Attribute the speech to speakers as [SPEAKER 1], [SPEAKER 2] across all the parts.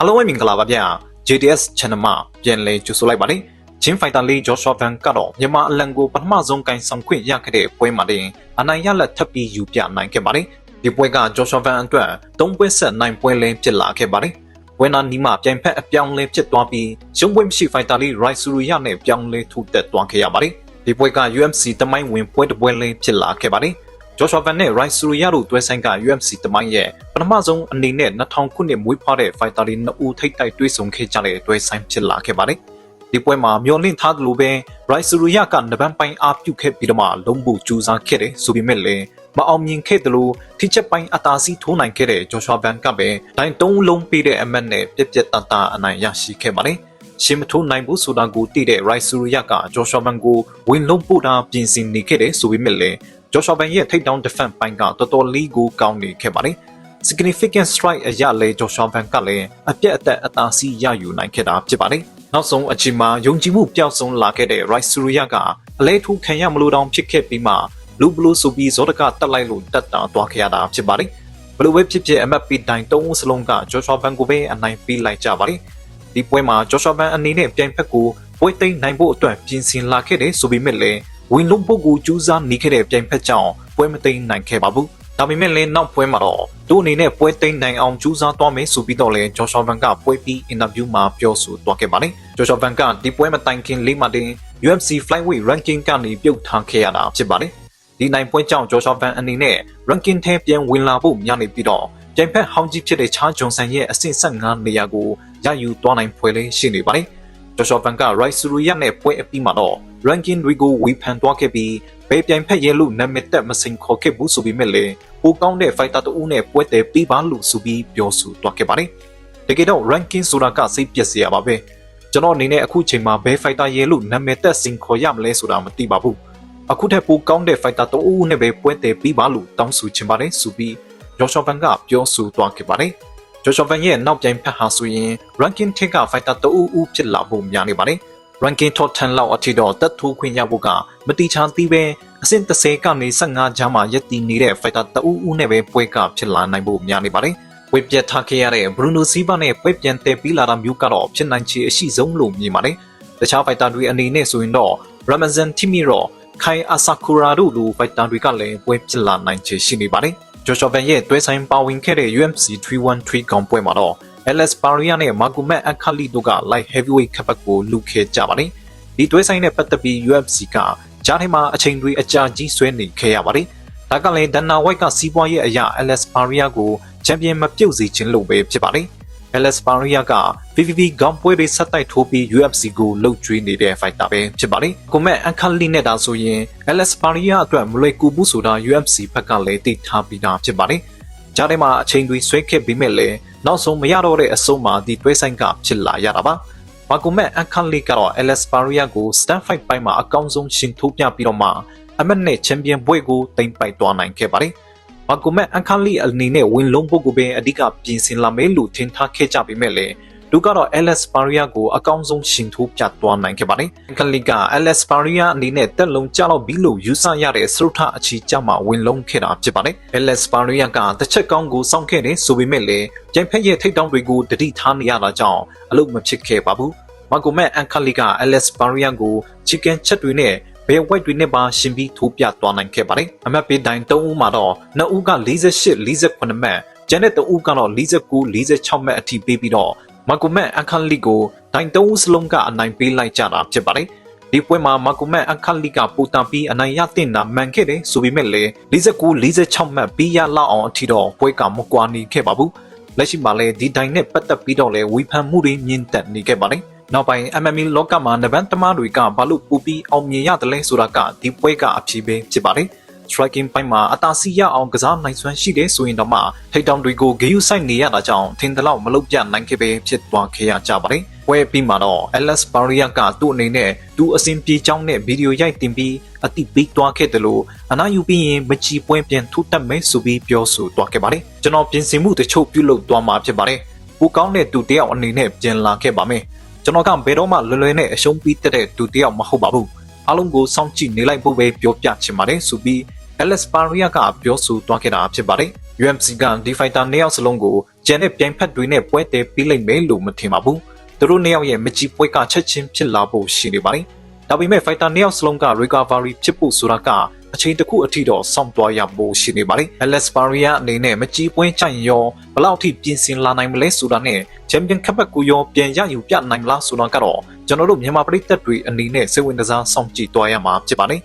[SPEAKER 1] အားလုံးပဲမင်္ဂလာပါဗျာ JDS Channel မှာပြန်လည်ကြိုဆိုလိုက်ပါတယ်ချင်းဖိုက်တာလေးဂျော့ရှော့ဗန်ကတော့မြန်မာအလံကိုပထမဆုံးကင်ဆောင်ခွင့်ရခဲ့တဲ့ပွဲမှာတင်အနိုင်ရလက်ထပ်ပြီးယူပြနိုင်ခဲ့ပါတယ်ဒီပွဲကဂျော့ရှော့ဗန်အတွက်၃ပွဲဆက်နိုင်ပွဲလင်းဖြစ်လာခဲ့ပါတယ်ဝဲနာနီမှာပြိုင်ဖက်အပြောင်းလဲဖြစ်သွားပြီးရုံးပွဲမရှိဖိုက်တာလေးရိုက်ဆူရီယာနဲ့ပြောင်းလဲထုတ်သက်သွားခဲ့ရပါတယ်ဒီပွဲက UMC တမိုင်းဝင်ပွဲတစ်ပွဲလင်းဖြစ်လာခဲ့ပါတယ် ဂျော့ရှော့ဗန်နဲ့ Rice Surya တို့တွဲဆိုင်က UMC တမိုင်းရဲ့ပထမဆုံးအနေနဲ့2000ခုနှစ်မွေးဖွားတဲ့ fighter တွေနှစ်ဦးထိပ်တိုက်တွေ့ဆုံခဲ့ကြတဲ့တွဲဆိုင်ဖြစ်လာခဲ့ပါတယ်။ဒီပွဲမှာမျော်လင့်ထားသလိုပဲ Rice Surya ကနဗန်ပိုင်းအားပြုခဲ့ပြီးတော့မှလုံးဖို့ကြိုးစားခဲ့တယ်ဆိုပေမဲ့လည်းမအောင်မြင်ခဲ့သလိုထိချက်ပိုင်းအသာစီးထိုးနိုင်ခဲ့တဲ့ Joshua Van ကပဲဒိုင်သုံးလုံးပေးတဲ့အမတ်နဲ့ပြက်ပြက်တတအနိုင်ရရှိခဲ့ပါတယ်။ရှင်းမထိုးနိုင်ဘူးဆိုတာကိုသိတဲ့ Rice Surya က Joshua Van ကိုဝင်လုံးပို့တာပြင်ဆင်နေခဲ့တယ်ဆိုပေမဲ့လည်း ဂျော့ရှော့ဘန်ရဲ့ထိပ်တောင် defense ပိုင်းကတော်တော်လေးကိုကောင်းနေခဲ့ပါတယ်။ significant strike အရလဲဂျော့ရှော့ဘန်ကလည်းအပြက်အသက်အသာစီးရယူနိုင်ခဲ့တာဖြစ်ပါတယ်။နောက်ဆုံးအချိန်မှာယုံကြည်မှုပျောက်ဆုံးလာခဲ့တဲ့ Rice Surya ကအလဲထူခံရမလို့တောင်ဖြစ်ခဲ့ပြီးမှလူဘလူဆိုပြီးဇောတကတက်လိုက်လို့တက်တာသွားခဲ့ရတာဖြစ်ပါတယ်။ဘလို့ပဲဖြစ်ဖြစ်အမတ်ပီတိုင်းသုံးဦးစလုံးကဂျော့ရှော့ဘန်ကိုပဲအနိုင်ပေးလိုက်ကြပါတယ်။ဒီပွဲမှာဂျော့ရှော့ဘန်အနေနဲ့ပြိုင်ဖက်ကိုပွဲသိမ်းနိုင်ဖို့အတွက်ပြင်ဆင်လာခဲ့တယ်ဆိုပေမဲ့လည်း ဝင်လုံးပုတ်ကိုကြိုးစားနေခဲ့တဲ့ပြိုင်ဖက်ကြောင့်ပွဲမသိမ်းနိုင်ခဲ့ပါဘူး။ဒါပေမဲ့လည်းနောက်ပွဲမှာတော့သူ့အနေနဲ့ပွဲသိမ်းနိုင်အောင်ကြိုးစားသွားမယ်ဆိုပြီးတော့လည်းဂျော်ရှော့ဗန်ကပွဲပြီးအင်တာဗျူးမှာပြောဆိုသွားခဲ့ပါတယ်။ဂျော်ရှော့ဗန်ကဒီပွဲမတိုင်ခင်လေးမှာတင် UFC Flyweight Ranking ကနေပြုတ်ထားခဲ့ရတာဖြစ်ပါတယ်။ဒီနိုင်ပွဲကြောင့်ဂျော်ရှော့ဗန်အနေနဲ့ Ranking ထဲပြန်ဝင်လာဖို့များနေပြီးတော့ပြိုင်ဖက်ဟောင်းကြီးဖြစ်တဲ့ချားဂျွန်ဆန်ရဲ့အဆင့်15နေရာကိုရယူသွားနိုင်ဖွယ်လေးရှိနေပါတယ်။ ဂျော်ရှော့ဗန်က Rice Surya နဲ့ပွဲအပြီးမှာတော့ ranking တွေကိုဝေဖန်သွားခဲ့ပြီးဘယ်ပြိုင်ဖက်ရဲ့လို့နာမည်တက်မစင်ခေါ်ခဲ့ဘူးဆိုပေမဲ့လည်းပိုကောင်းတဲ့ fighter တဦးနဲ့ပွဲတယ်ပြီးပါလို့ဆိုပြီးပြောဆိုသွားခဲ့ပါတယ်။တကယ်တော့ ranking ဆိုတာကစိတ်ပျက်စရာပါပဲ။ကျွန်တော်အနေနဲ့အခုချိန်မှာဘယ် fighter ရဲ့လို့နာမည်တက်စင်ခေါ်ရမလဲဆိုတာမသိပါဘူး။အခုထက်ပိုကောင်းတဲ့ fighter တဦးနဲ့ပဲပွဲတယ်ပြီးပါလို့တောင်းဆိုချင်ပါတယ်ဆိုပြီးဂျော်ရှော့ဗန်ကပြောဆိုသွားခဲ့ပါတယ်။ ဂျော်ရှော့ဗန်ရဲ့နောက်ပြိုင်ဖက်ဟာဆိုရင် ranking ထက်က fighter တဦးဦးဖြစ်လာဖို့များနေပါတယ်။ ranking top 10လောက်အထိတော့တက်ထိုးခွင့်ရဖို့ကမတိချာသေးပဲအဆင့်30ကနေ15ကြားမှာရက်တည်နေတဲ့ fighter တအူးဦးနဲ့ပဲပွဲကဖြစ်လာနိုင်ဖို့များနေပါတယ်။ဝေပြတ်ထားခဲ့ရတဲ့ Bruno Silva နဲ့ပွဲပြန်တည်ပြီးလာတာမျိုးကတော့ဖြစ်နိုင်ချေအရှိဆုံးလို့မြင်ပါတယ်။တခြား fighter တွေအနေနဲ့ဆိုရင်တော့ Ramazan Timiro, Kai Asakura တို့လို fighter တွေကလည်းပွဲဖြစ်လာနိုင်ချေရှိနေပါတယ်။ Joshua Van ရဲ့တွဲဆိုင်ပါဝင်ခဲ့တဲ့ UFC 313ကောင်ပွဲမှာတော့ Alex Pereira နဲ့ Magomed Ankali တို့က light heavyweight ခပတ်ကိုလူခဲ့ကြပါတယ်။ဒီတွဲဆိုင်နဲ့ပတ်သက်ပြီး UFC ကကြားထဲမှာအချိန်တွေအကြာကြီးဆွဲနေခဲ့ရပါတယ်။ဒါကလည်း Dana White ကစီးပွားရေးအရာ Alex Pereira ကိုချန်ပီယံမပြုတ်စေခြင်းလို့ပဲဖြစ်ပါတယ်။ Alex Pereira က VVV ခေါင်းပွဲတွေဆက်တိုက်ထိုးပြီး UFC ကိုလှုပ်ကြွေးနေတဲ့ fighter ပဲဖြစ်ပါတယ်။ကိုမက်အန်ခလီနဲ့ဒါဆိုရင် Alex Pereira အတွက်မလွယ်ကူဘူးဆိုတာ UFC ဘက်ကလည်းသိထားပြီးသားဖြစ်ပါတယ်။ကြားထဲမှာအချိန်တွေဆွဲခဲ့ပြီးမဲ့လည်းနောက်ဆုံးမရတော့တဲ့အဆုံးမှာဒီတွဲဆိုင်ကဖြစ်လာရတာပါ။မာကိုမက်အခန်လီကတော့ Alex Pereira ကို stand fight ပိုင်းမှာအကောင်းဆုံးရှင်ထိုးပြပြီးတော့မှအမတ်နဲ့ချန်ပီယံဘွဲ့ကိုတင်ပိုက်သွားနိုင်ခဲ့ပါတယ်။ မာကိုမက်အခန်လီအနေနဲ့ဝင်လုံးပုတ်ကိုပဲအဓိကပြင်ဆင်လာမယ်လို့ထင်ထားခဲ့ကြပေမဲ့လည်းသူကတော့ Alex Pereira ကိုအကောင်းဆုံးရှင်ထိုးပြသွားနိုင်ခဲ့ပါတယ်။အခန်လီက Alex Pereira အနေနဲ့တက်လုံးကြတော့ပြီးလို့ယူဆရတဲ့စရုထအချီကြမှာဝင်လုံးခဲ့တာဖြစ်ပါတယ်။ Alex Pereira ကတစ်ချက်ကောင်းကိုစောင့်ခဲ့တယ်ဆိုပေမဲ့လည်းကြိုင်ဖက်ရဲ့ထိတ်တောင်းတွေကိုတတိထားနေရတာကြောင့်အလုပ်မဖြစ်ခဲ့ပါဘူး။မာကိုမက်အန်ခလီက Alex Pereira ကို chicken ချက်တွေနဲ့ ဘယ်ဝိုက်တွေနဲ့ပါရှင်ပြီးထိုးပြသွားနိုင်ခဲ့ပါတယ်။အမတ်ပေးတိုင်း၃ဦးမှာတော့နှစ်ဦးက48 48မှတ်ကျန်တဲ့တဦးကတော့49 46မှတ်အထိပေးပြီးတော့မာကိုမက်အခန်လီကိုဒိုင်တုံးစလုံးကအနိုင်ပေးလိုက်ကြတာဖြစ်ပါတယ်။ဒီပွဲမှာမာကိုမက်အခန်လီကပူတန်ပြီးအနိုင်ရတဲ့နာမှန်ခဲ့တယ်ဆိုပေမဲ့လည်း49 46မှတ်ပြီးရလောက်အောင်အထိတော့ပွဲကမကွာနေခဲ့ပါဘူး။လက်ရှိမှာလည်းဒီဒိုင်နဲ့ပတ်သက်ပြီးတော့လည်းဝေဖန်မှုတွေမြင့်တက်နေခဲ့ပါတယ်။ နောက်ပိုင်း MMA လောကမှာနဗန်တမတွေကဘာလို့ပူပြီးအောင်မြင်ရတယ်လဲဆိုတာကဒီပွဲကအဖြစ်ပဲဖြစ်ပါတယ်။ striking ပိုင်းမှာအသာစီရအောင်ကစားနိုင်စွမ်းရှိတယ်ဆိုရင်တော့မှထိတ်တောင်တွေကိုဂေယူဆိုင်နေရတာကြောင့်ထင်သလောက်မလုပ်ပြနိုင်ခဲ့ပဲဖြစ်သွားခဲ့ရကြပါတယ်။ဝဲပြီးမှာတော့ Alex Pereira ကသူ့အနေနဲ့သူအစဉ်ပြေချောင်းနဲ့ဗီဒီယိုရိုက်တင်ပြီးအတိပေးသွားခဲ့တယ်လို့အနာယူပြီးရင်မချီပွဲပြန်ထူတက်မယ်ဆိုပြီးပြောဆိုသွားခဲ့ပါတယ်။ကျွန်တော်ပြင်ဆင်မှုတချို့ပြုလုပ်သွားမှာဖြစ်ပါတယ်။ပိုကောင်းတဲ့သူတယောက်အနေနဲ့ပြန်လာခဲ့ပါမယ်။ ကျွန်တော်ကဘယ်တော့မှလွယ်လွယ်နဲ့အရှုံးပြီးတဲ့သူတယောက်မဟုတ်ပါဘူး။အားလုံးကိုစောင့်ကြည့်နေလိုက်ဖို့ပဲပြောပြချင်ပါတယ်ဆိုပြီး Alex Pereira ကပြောဆိုသွားခဲ့တာဖြစ်ပါတယ်။ UMC ကဒီဖိုက်တာနှစ်ယောက်စလုံးကိုကျန်တဲ့ပြိုင်ဖက်တွေနဲ့ပွဲတယ်ပြီးလိုက်မယ်လို့မထင်ပါဘူးသူတို့နှစ်ယောက်ရဲ့မကြီးပွဲကချက်ချင်းဖြစ်လာဖို့ရှိနေပါတယ်ဒါပေမဲ့ fighter နှစ်ယောက်စလုံးက recovery ဖြစ်ဖို့ဆိုတာက အချိန်တစ်ခုအထိတော့စောင့်သွားရဖို့ရှိနေပါတယ် Alex Faria အနေနဲ့မကြီးပွဲချိုင်ရောဘယ်လောက်ထိပြင်ဆင်လာနိုင်မလဲဆိုတာနဲ့ champion ခပ်ပတ်ကူရောပြန်ရယူပြနိုင်လားဆိုတာကတော့ကျွန်တော်တို့မြန်မာပြည်သက်တွေအနေနဲ့စိတ်ဝင်စားစောင့်ကြည့်သွားရမှာဖြစ်ပါတယ်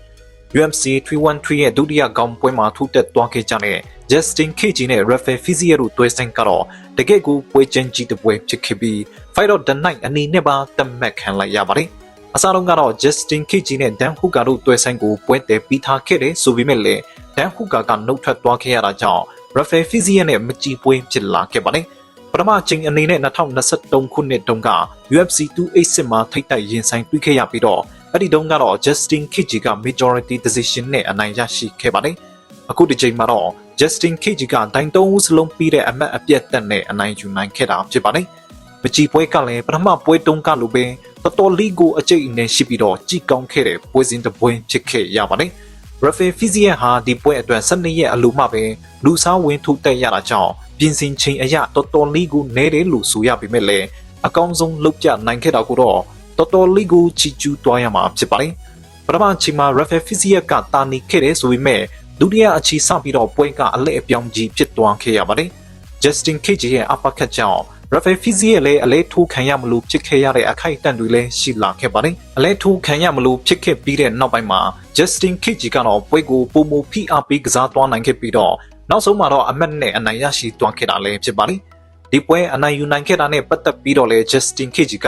[SPEAKER 1] UMC 313ရဲ့ဒုတိယကောင်းပွဲမှာထူးတက်သွားခဲ့ကြတဲ့ Justin Cage နဲ့ Rafael Fiziev တို့တွဲဆိုင်ကတော့တကယ့်ကိုပွဲချင်းကြီးတစ်ပွဲဖြစ်ခဲ့ပြီး Fight of the Night အနေနဲ့ပါတတ်မှတ်ခံလိုက်ရပါတယ်။ အစားတော့ကတော့ Justin Cage နဲ့ Dan Hooker တို့တွဲဆိုင်ကိုပွဲတယ်ပြီးထားခဲ့တယ်ဆိုပေမဲ့လည်း Dan Hooker ကနှုတ်ထွက်သွားခဲ့ရတာကြောင့် Rafael Fiziev နဲ့မကြည်ပွဲဖြစ်လာခဲ့ပါတယ်။ပထမချိန်အနေနဲ့2023ခုနှစ်တုန်းက UFC 286မှာထိတ်တိုက်ရင်ဆိုင်တွေ့ခဲ့ရပြီးတော့အဲ့ဒီတုန်းကတော့ Justin Cage က majority decision နဲ့အနိုင်ရရှိခဲ့ပါတယ်။အခုဒီချိန်မှာတော့ Justin Cage ကဒိုင်တုံးဦးစလုံးပြီးတဲ့အမတ်အပြတ်တက်နဲ့အနိုင်ယူနိုင်ခဲ့တာဖြစ်ပါတယ်။မကြည်ပွဲကလည်းပထမပွဲတုန်းကလိုပဲ တော်တော်လေးကိုအကျိတ်အနေရှိပြီးတော့ကြည်ကောင်းခဲ့တဲ့ပွဲစဉ်တစ်ပွဲဖြစ်ခဲ့ရပါတယ်။ Rafael Fiziev ဟာဒီပွဲအတွက်12ရက်အလိုမှပဲလူစားဝင်ထုတ်တက်ရတာကြောင့်ပြင်ဆင်ချိန်အရတော်တော်လေးကိုနဲတယ်လို့ဆိုရပေမဲ့လည်းအကောင်းဆုံးလုပ်ပြနိုင်ခဲ့တာကိုတော့တော်တော်လေးကိုချီကျူးသွားရမှာဖြစ်ပါတယ်။ပထမချိန်မှာ Rafael Fiziev ကတာနီခဲ့တယ်ဆိုပေမဲ့ဒုတိယအချီစပြီးတော့ပွဲကအလဲအပြောင်းကြီးဖြစ်သွားခဲ့ရပါတယ်။ Justin Cage ရဲ့ uppercut ကြောင့် Rafael Fiziev လည်းအလဲထိုးခံရမလို့ဖြစ်ခဲ့ရတဲ့အခိုက်အတန့်တွေလည်းရှိလာခဲ့ပါတယ်။အလဲထိုးခံရမလို့ဖြစ်ခဲ့ပြီးတဲ့နောက်ပိုင်းမှာ Justin Cage ကတော့ပွဲကိုပုံမဖိအားပေးကစားသွားနိုင်ခဲ့ပြီးတော့နောက်ဆုံးမှာတော့အမတ်နဲ့အနိုင်ရရှိသွားခဲ့တာလည်းဖြစ်ပါတယ်။ဒီပွဲအနိုင်ယူနိုင်ခဲ့တာနဲ့ပတ်သက်ပြီးတော့လည်း Justin Cage က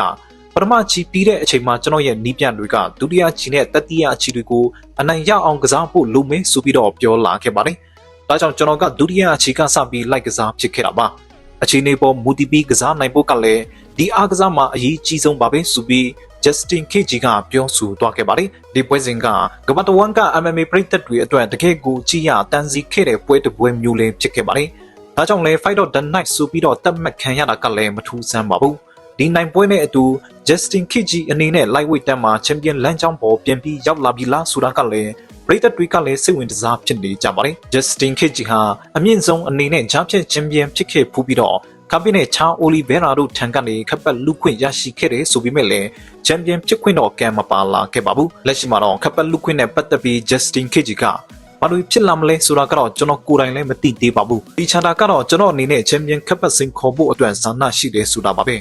[SPEAKER 1] ပထမချီပြီးတဲ့အချိန်မှာကျွန်တော်ရဲ့နီးပြတွေကဒုတိယချီနဲ့တတိယချီတွေကိုအနိုင်ရအောင်ကစားဖို့လိုမင်းဆိုပြီးတော့ပြောလာခဲ့ပါတယ်။ဒါကြောင့်ကျွန်တော်ကဒုတိယချီကစပြီးလိုက်ကစားဖြစ်ခဲ့တာပါ။ အချိန်လေးပေါ်မူတည်ပြီးကစားနိုင်ဖို့ကလည်းဒီအားကစားမှာအရေးကြီးဆုံးပါပဲဆိုပြီး Justin Cage ကပြောဆိုသွားခဲ့ပါတယ်။ဒီပွဲစဉ်ကကမ္ဘာတဝန်းက MMA ပရိသတ်တွေအတွက်တကယ်ကိုကြီးရတန်စီခဲ့တဲ့ပွဲတစ်ပွဲမျိုးလေးဖြစ်ခဲ့ပါတယ်။ဒါကြောင့်လဲ Fight of the Night ဆိုပြီးတော့တတ်မှတ်ခံရတာကလည်းမထူးဆန်းပါဘူး။ ဒီနိုင်ပွဲနဲ့အတူ Justin Cage အနေနဲ့ lightweight တန်းမှာ champion လမ်းကြောင်းပေါ်ပြန်ပြီးရောက်လာပြီလားဆိုတာကလည်းပရိသတ်တွေကလည်းစိတ်ဝင်စားဖြစ်နေကြပါတယ်။ Justin Cage ဟာအမြင့်ဆုံးအနေနဲ့ဂျားဖြတ် champion ဖြစ်ခဲ့ဖူးပြီးတော့ကပင်းနဲ့ချာအိုလီဗေရာတို့ထံကနေခပ်ပတ်လူခွင့်ရရှိခဲ့တယ်ဆိုပေမဲ့လည်းချန်ပီယံဖြစ်ခွင့်တော့ကံမပါလာခဲ့ပါဘူးလက်ရှိမှာတော့ခပ်ပတ်လူခွင့်နဲ့ပတ်သက်ပြီး Justin Cage ကဘာလို့ဖြစ်လာမလဲဆိုတာကတော့ကျွန်တော်ကိုယ်တိုင်လည်းမသိသေးပါဘူးဒီချာတာကတော့ကျွန်တော်အနေနဲ့ချန်ပီယံခပ်ပတ်စင်ခေါ်ဖို့အတွက်ဇာနာရှိတယ်ဆိုတာပါပဲ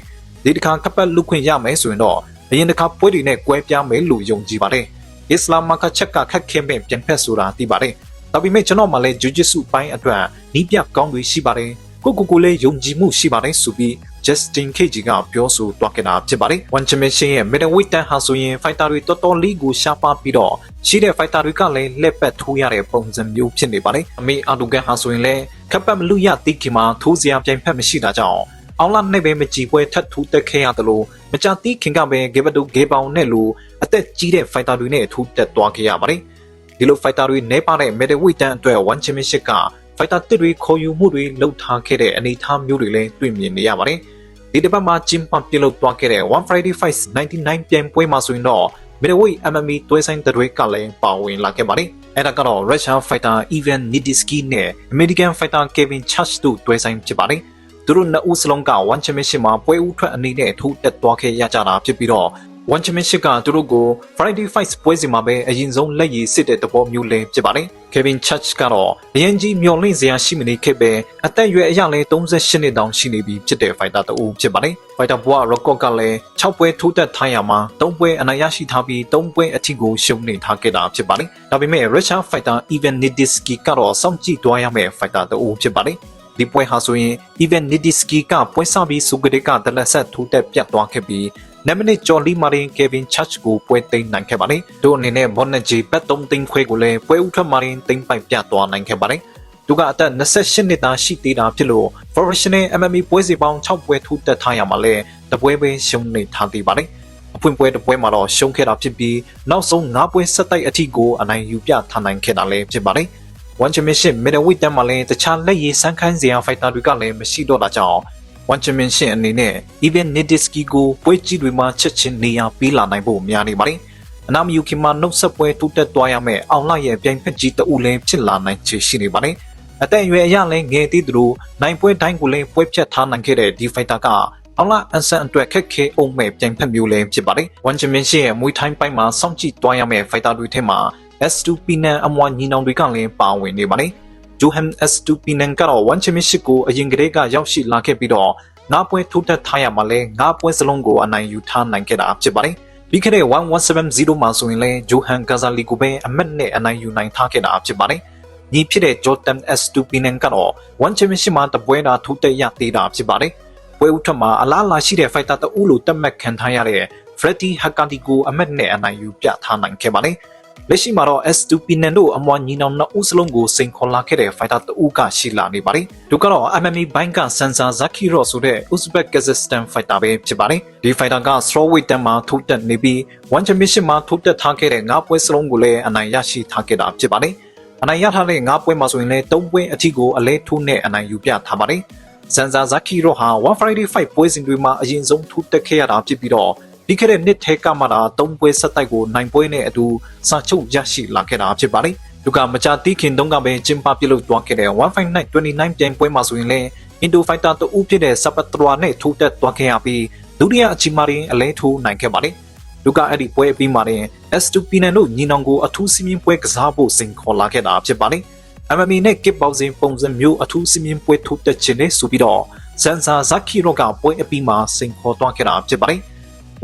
[SPEAKER 1] ဒီတစ်ခါခပ်ပတ်လူခွင့်ရမယ်ဆိုရင်တော့အရင်တစ်ခါပွဲတွေနဲ့ကွဲပြားမယ်လို့ယုံကြည်ပါတယ်အစ္စလာမ်မာကချက်ကခက်ခဲမဲ့ပြန်ဖက်ဆိုတာသိပါတယ်ဒါပေမဲ့ကျွန်တော်မှလည်းဂျူဂျစ်စုပိုင်းအတွက်နီးပြကောင်းတွေရှိပါတယ်ကိုကိုကိုလည်းယုံကြည်မှုရှိပါတယ်ဆိုပြီး Justin Cage ကပြောဆိုသွားခဲ့တာဖြစ်ပါတယ်။ One Championship ရဲ့ Middleweight တန်းဟာဆိုရင် fighter တွေတော်တော်လေးကိုရှားပါပြီးတော့ရှိတဲ့ fighter တွေကလည်းလက်ပတ်ထိုးရတဲ့ပုံစံမျိုးဖြစ်နေပါတယ်။အမေအာဒူဂန်ဟာဆိုရင်လည်းခပ်ပတ်မလူရတိခင်မှာထိုးစရာပြိုင်ဖက်မရှိတာကြောင့် အောင်လာနဲ့ပဲမကြည်ပွဲထပ်ထူးတက်ခဲ့ရတယ်လို့မကြတိခင်ကပဲဂေဘဒုဂေပေါင်နဲ့လို့အသက်ကြီးတဲ့ fighter တွေနဲ့ထူးတက်သွားခဲ့ရပါတယ်။ဒီလို fighter တွေနေပါတဲ့ Middleweight တန်းအတွက် One Championship ကဖိုက်တာတစ်တွေခေါ်ယူမှုတွေလှုပ်ထားခဲ့တဲ့အနေအထားမျိုးတွေလည်းတွေ့မြင်နေရပါတယ်။ဒီတစ်ပတ်မှာကျင်းပပြုလုပ်သွားခဲ့တဲ့ One Friday Fights 99ပြိုင်ပွဲမှာဆိုရင်တော့ Middleweight MMA တွဲဆိုင်တွေကလည်းပါဝင်လာခဲ့ပါတယ်။အဲ့ဒါကတော့ Russian fighter Ivan Nidisky နဲ့ American fighter Kevin Church တို့တွဲဆိုင်ဖြစ်ပါတယ်။ သူတို့နှစ်ဦးစလုံးက One Championship မှာပွဲဦးထွက်အနေနဲ့ထိုးတက်သွားခဲ့ရကြတာဖြစ်ပြီးတော့ One Championship ကသူတို့ကို Friday Fights ပွဲစဉ်မှာပဲအရင်ဆုံးလက်ရည်စစ်တဲ့သဘောမျိုးလေးဖြစ်ပါတယ်။ Kevin Church ကတော့အရင်ကြီးမျော်လင့်စရာရှိမနေခဲ့ပဲအသက်အရွယ်အရလဲ38နှစ်တောင်ရှိနေပြီဖြစ်တဲ့ fighter တဦးဖြစ်ပါတယ်။ fighter ဘွား record ကလည်း6ပွဲထိုးတက်ထားရမှာ3ပွဲအနိုင်ရရှိထားပြီး3ပွဲအထိကိုရှုံးနေထားခဲ့တာဖြစ်ပါတယ်။ဒါပေမဲ့ Russian fighter Ivan Nidisky ကတော့စောင့်ကြည့်သွားရမယ့် fighter တဦးဖြစ်ပါတယ်။ ဒီပွဲဟာဆိုရင် Ivan Nidisky ကပွဲစပြီးစုကတဲ့ကတလက်ဆက်ထိုးတက်ပြတ်သွားခဲ့ပြီးနမနစ်ကျော်လီမာရင်ကေဗင်ချတ်ကိုပွဲသိမ်းနိုင်ခဲ့ပါတယ်။သူအနေနဲ့ဘော့နက်ဂျီဘတ်တုံးသိမ်းခွဲကိုလည်းပွဲဥထွက်မာရင်သိမ်းပိုက်ပြသွားနိုင်ခဲ့ပါတယ်။သူကအသက်28နှစ်သားရှိသေးတာဖြစ်လို့ professional MMA ပွဲစီပေါင်း6ပွဲထူးတက်ထားရမှာလဲတပွဲပဲရှုံးနေထားသေးပါတယ်။အဖွင့်ပွဲတစ်ပွဲမှာတော့ရှုံးခဲ့တာဖြစ်ပြီးနောက်ဆုံး9ပွဲဆက်တိုက်အထိကိုအနိုင်ယူပြထားနိုင်ခဲ့တာလည်းဖြစ်ပါတယ်။ One Championship Middleweight တန်းမှာလည်းတခြားလက်ရည်စမ်းခိုင်းစရာ fighter တွေကလည်းမရှိတော့တာကြောင့် One Championship အနေနဲ့ Even Nidisky ကိုပွဲကြီးတွေမှာချက်ချင်းနေရာပေးလာနိုင်ဖို့များနေပါတယ်။အနာမယူခင်မှာနှုတ်ဆက်ပွဲတိုးတက်သွားရမယ့်အောင်လာရဲ့ပြိုင်ဖက်ကြီးတအုပ်လည်းဖြစ်လာနိုင်ချေရှိနေပါတယ်။အသက်အရွယ်အရလည်းငယ်သေးသလိုနိုင်ပွဲတိုင်းကိုလည်းပွဲဖြတ်ထားနိုင်ခဲ့တဲ့ဒီဖိုက်တာကအောင်လာအန်ဆန်အတွက်ခက်ခဲအောင်မဲ့ပြိုင်ဖက်မျိုးလည်းဖြစ်ပါတယ်။ဝန်ချမင်းရှိရဲ့မွေးထိုင်းပိုင်းမှာစောင့်ကြည့်သွားရမယ့်ဖိုက်တာတွေထဲမှာ S2P နဲ့အမွာညီနောင်တွေကလည်းပါဝင်နေပါတယ်။ဂျိုဟန် S2P နန်ကတော့ဝန်ချမစ်ရှိကိုအရင်ကတည်းကရောက်ရှိလာခဲ့ပြီးတော့ငါးပွဲထိုးတက်ထားရမှာလဲငါးပွဲစလုံးကိုအနိုင်ယူထားနိုင်ခဲ့တာဖြစ်ပါတယ်။ပြီးခဲ့တဲ့1170မှာဆိုရင်လဲဂျိုဟန်ကာဇာလီကိုပဲအမတ်နဲ့အနိုင်ယူနိုင်ထားခဲ့တာဖြစ်ပါတယ်။ညီဖြစ်တဲ့ဂျော်တန် S2P နန်ကတော့ဝန်ချမစ်ရှိမှာတပွဲတာထိုးတက်ရသေးတာဖြစ်ပါတယ်။ပွဲဥထက်မှာအလားအလာရှိတဲ့ဖိုက်တာတအူးလိုတက်မှတ်ခံထားရတဲ့ Freddy Hakati ကိုအမတ်နဲ့အနိုင်ယူပြထားနိုင်ခဲ့ပါတယ်။ လက်ရှိမှာတော့ S2P နန်တို့အမွာညီနောင်နှစ်ဦးစလုံးကိုစိန်ခေါ်လာခဲ့တဲ့ဖိုက်တာတဦးကရှိလာနေပါတယ်။သူကတော့ MMA ဘိုင်းကဆန်ဆာဇာခီရော့ဆိုတဲ့ Uzbek Kazakhstan fighter ပဲဖြစ်ပါတယ်။ဒီ fighter က strawweight တန်းမှာထိုးတက်နေပြီး One Championship မှာထိုးတက်ထားခဲ့တဲ့ငါးပွဲစလုံးကိုလည်းအနိုင်ရရှိထားခဲ့တာဖြစ်ပါတယ်။အနိုင်ရထားတဲ့ငါးပွဲမှာဆိုရင်လည်း၃ပွဲအထိကိုအလဲထိုးနဲ့အနိုင်ယူပြထားပါတယ်။ဆန်ဆာဇာခီရော့ဟာ One Friday Fight ပွဲစဉ်တွေမှာအရင်ဆုံးထိုးတက်ခဲ့ရတာဖြစ်ပြီးတော့ ပြီးခဲ့တဲ့နှစ်ထဲကမှသာ၃ပွဲဆက်တိုက်ကိုနိုင်ပွဲနဲ့အတူစာချုပ်ရရှိလာခဲ့တာဖြစ်ပါတယ်။သူကမကြတိခင်တုန်းကပဲကျင်းပပြုလုပ်သွားခဲ့တဲ့1 Fight Night 29ပြိုင်ပွဲမှာဆိုရင်လည်း Indo Fighter တဦးဖြစ်တဲ့ဆပ်ပထရာနဲ့ထိုးတက်သွားခဲ့ရပြီးဒုတိယအချီမာရင်အလဲထိုးနိုင်ခဲ့ပါတယ်။သူကအဲ့ဒီပွဲအပြီးမှာတင် S2P နန်တို့ညီနောင်ကိုအထူးစီးမြင်ပွဲကစားဖို့စိန်ခေါ်လာခဲ့တာဖြစ်ပါတယ်။ MMA နဲ့ kickboxing ပုံစံမျိုးအထူးစီးမြင်ပွဲထိုးတက်ခြင်းနဲ့ဆိုပြီးတော့ဆန်ဆာဇာခီရော့ကပွဲအပြီးမှာစိန်ခေါ်သွားခဲ့တာဖြစ်ပါတယ်။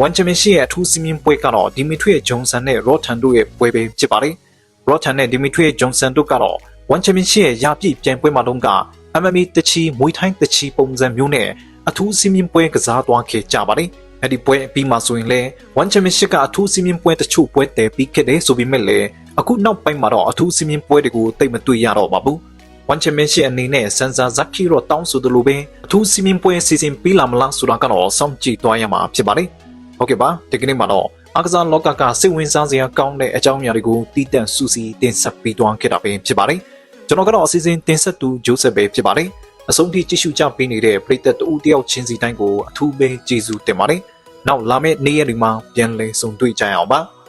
[SPEAKER 1] ဝန်ချမင်ရှိရဲ့အထူးစီးမြင်ပွဲကတော့ဒီမီထရီဂျွန်ဆန်နဲ့ရော့ထန်တို့ရဲ့ပွဲပဲဖြစ်ပါတယ်။ရော့ထန်နဲ့ဒီမီထရီဂျွန်ဆန်တို့ကတော့ဝန်ချမင်ရှိရဲ့ရာပြည့်ပြိုင်ပွဲမှာတုန်းက MMA တချီမွေးထိုင်းတချီပုံစံမျိုးနဲ့အထူးစီးမြင်ပွဲကစားသွားခဲ့ကြပါတယ်။အဲ့ဒီပွဲအပြီးမှာဆိုရင်လည်းဝန်ချမင်ရှိကအထူးစီးမြင်ပွဲတချို့ပွဲတည်ပြီးခဲ့တယ်ဆိုပေမဲ့လည်းအခုနောက်ပိုင်းမှာတော့အထူးစီးမြင်ပွဲတွေကိုတိတ်မတွေ့ရတော့ပါဘူး။ဝန်ချမင်ရှိအနေနဲ့စန်ဆာဇက်ခီရောတောင်းဆိုသလိုပဲအထူးစီမင်းပွဲစီစဉ်ပေးလာမလားဆိုတာကတော့စောင့်ကြည့်သွားရမှာဖြစ်ပါတယ်။ ဟုတ်ကဲ့ပါဒီကနေ့မှာတော့အကစားလောကကစိတ်ဝင်စားစရာကောင်းတဲ့အကြောင်းအရာတွေကိုတည်တံ့စူးစီးတင်ဆက်ပေးသွားခဲ့တာပဲဖြစ်ပါတယ်။ကျွန်တော်ကတော့အစီအစဉ်တင်ဆက်သူဂျိုးဆက်ပဲဖြစ်ပါတယ်။အဆုံးထိကြည့်ရှုကြပေးနေတဲ့ပရိသတ်တူတယောက်ချင်းစီတိုင်းကိုအထူးပဲကျေးဇူးတင်ပါတယ်။နောက်လာမယ့်နေ့ရက်တွေမှာပြန်လည်ဆုံတွေ့ကြရအောင်ပါ။